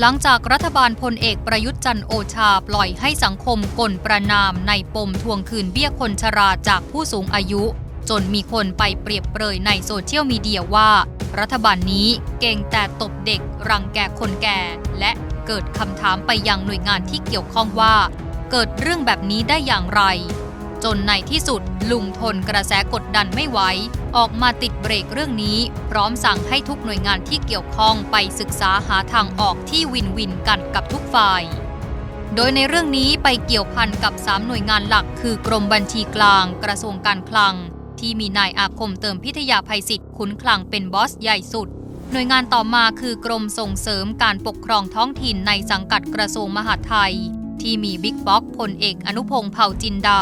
หลังจากรัฐบาลพลเอกประยุทธ์จันโอชาปล่อยให้สังคมกลประนามในปมทวงคืนเบี้ยคนชราจากผู้สูงอายุ จนมีคนไปเปรียบเปรยในโซเชียลมีเดียว่า รัฐบาลนี้เก่งแต่ตบเด็ก รังแกคนแก่ และเกิดคำถามไปยังหน่วยงานที่เกี่ยวข้องว่า เกิดเรื่องแบบนี้ได้อย่างไร จนในที่สุดลุงทนกระแสกดดันไม่ไหวออกมาติดเบรกเรื่องนี้ พร้อมสั่งให้ทุกหน่วยงานที่เกี่ยวข้องไปศึกษาหาทางออกที่วินวินกันกับทุกฝ่าย โดยในเรื่องนี้ไปเกี่ยวพันกับ 3 หน่วยงานหลัก คือกรมบัญชีกลาง กระทรวงการคลัง ที่มีนายอาคมเติมพิทยาภัยศิษย์ขุนคลังเป็นบอสใหญ่สุดหน่วยงานต่อมาคือกรมส่งเสริมการปกครองท้องถิ่นในสังกัดกระทรวงมหาดไทย ที่มีบิ๊กบ็อกพลเอกอนุพงศ์เผ่าจินดา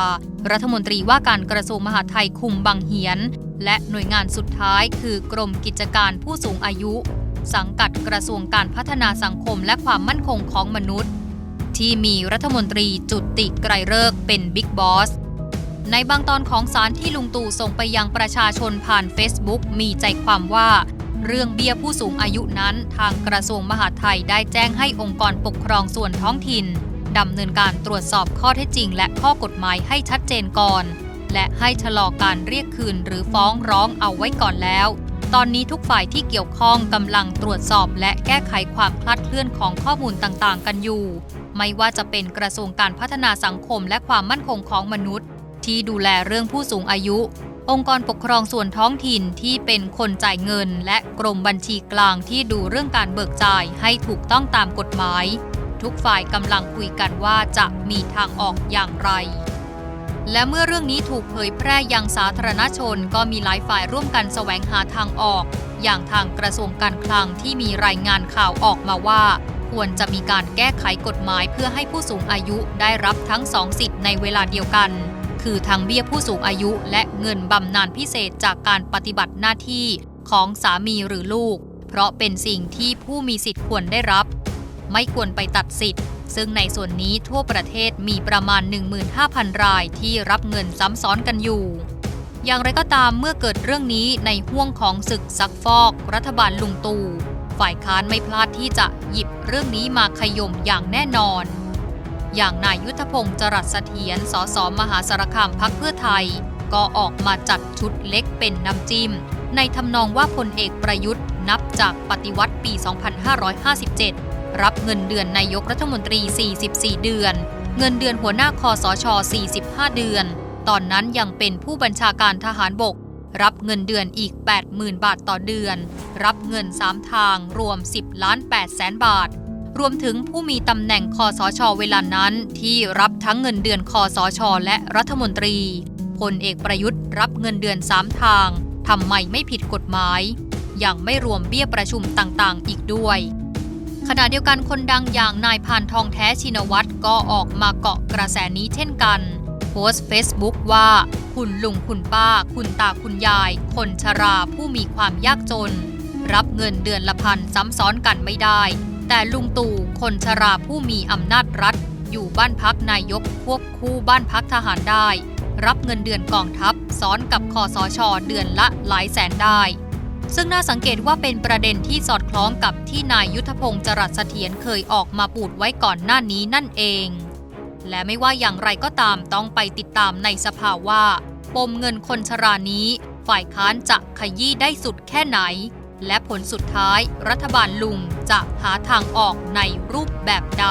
รัฐมนตรีว่าการกระทรวงมหาดไทยคุมบังเหียน และหน่วยงานสุดท้ายคือกรมกิจการผู้สูงอายุ สังกัดกระทรวงการพัฒนาสังคมและความมั่นคงของมนุษย์ ที่มีรัฐมนตรีจุติไกรเลิกเป็นบิ๊กบอสในบางตอนของสารที่ลุงตู่ส่งไปยังประชาชนผ่าน Facebook มีใจความว่า เรื่องเบี้ยผู้สูงอายุนั้น ทางกระทรวงมหาดไทยได้แจ้งให้องค์กรปกครองส่วนท้องถิ่น ดำเนินการตรวจสอบข้อเท็จจริง และข้อกฎหมายให้ชัดเจนก่อน และให้ชะลอการเรียกคืนหรือฟ้องร้องเอาไว้ก่อนแล้ว ตอนนี้ทุกฝ่ายที่เกี่ยวข้องกำลังตรวจสอบและแก้ไขความคลาดเคลื่อนของข้อมูลต่างๆ กันอยู่ ไม่ว่าจะเป็นกระทรวงการพัฒนาสังคมและความมั่นคงของมนุษย์ ที่ดูแลเรื่องผู้สูงอายุ องค์กรปกครองส่วนท้องถิ่นที่เป็นคนจ่ายเงิน และกรมบัญชีกลางที่ดูเรื่องการเบิกจ่ายให้ถูกต้องตามกฎหมาย ทุกฝ่ายกำลังคุยกันว่าจะมีทางออกอย่างไร และเมื่อเรื่องนี้ถูกเผยแพร่ยังสาธารณชนก็มีหลายฝ่ายร่วมกันแสวงหาทางออก อย่างทางกระทรวงการคลังที่มีรายงานข่าวออกมาว่า ควรจะมีการแก้ไขกฎหมายเพื่อให้ผู้สูงอายุได้รับทั้งสองสิทธิ์ในเวลาเดียวกัน คือทั้งเบี้ยผู้สูงอายุและเงินบำนาญพิเศษจากการปฏิบัติหน้าที่ของสามีหรือลูก เพราะเป็นสิ่งที่ผู้มีสิทธิ์ควรได้รับ ไม่ควรไปตัดสิทธิ์ ซึ่งในส่วนนี้ทั่วประเทศมีประมาณ 15,000 รายที่รับเงินซ้ำซ้อนกันอยู่ อย่างไรก็ตามเมื่อเกิดเรื่องนี้ในห่วงของศึกซักฟอก รัฐบาลลุงตู่ฝ่ายค้านไม่พลาดที่จะหยิบเรื่องนี้มาขย่มอย่างแน่นอน อย่างนายยุทธพงศ์จรัสเสถียรสสมหาสารคามพักเพื่อไทย ก็ออกมาจัดชุดเล็กเป็นน้ำจิ้ม ในทำนองว่าพลเอกประยุทธ์นับจากปฏิวัติปี 2557 รับเงินเดือนนายกรัฐมนตรี 44 เดือน เงินเดือนหัวหน้าคอสช 45 เดือน ตอนนั้นยังเป็นผู้บัญชาการทหารบก รับเงินเดือนอีก 80,000 บาทต่อเดือน รับเงิน 3 ทางรวม 10 ล้าน8แสนบาท รวมถึงผู้มีตำแหน่งคอสช เวลานั้น ที่รับทั้งเงินเดือนคอสช และรัฐมนตรีพลเอกประยุทธ์รับเงินเดือน 3 ทางทำไมไม่ผิดกฎหมาย ยังไม่รวมเบี้ยประชุมต่างๆ อีกด้วย ขณะเดียวกันคนดังอย่างนายพานทองแท้ชินวัตรก็ออกมาเกาะกระแสนี้เช่นกัน โพสต์เฟซบุ๊กว่า คุณลุงคุณป้า คุณตาคุณยาย คนชราผู้มีความยากจน รับเงินเดือนละพันซ้ำซ้อนกันไม่ได้ แต่ลุงตู่คนชราผู้มีอำนาจรัฐ อยู่บ้านพักนายกควบคู่บ้านพักทหารได้ รับเงินเดือนกองทัพซ้อนกับคอสชเดือนละหลายแสนได้ ซึ่งน่าสังเกตว่าเป็นประเด็นที่สอดคล้องกับที่นายยุทธพงศ์จรัสเสถียรเคยออกมาปูดไว้ก่อนหน้านี้นั่นเอง และไม่ว่าอย่างไรก็ตามต้องไปติดตามในสภาว่า ปมเงินคนชรานี้ ฝ่ายค้านจะขยี้ได้สุดแค่ไหน และผลสุดท้ายรัฐบาลลุงจะหาทางออกในรูปแบบใด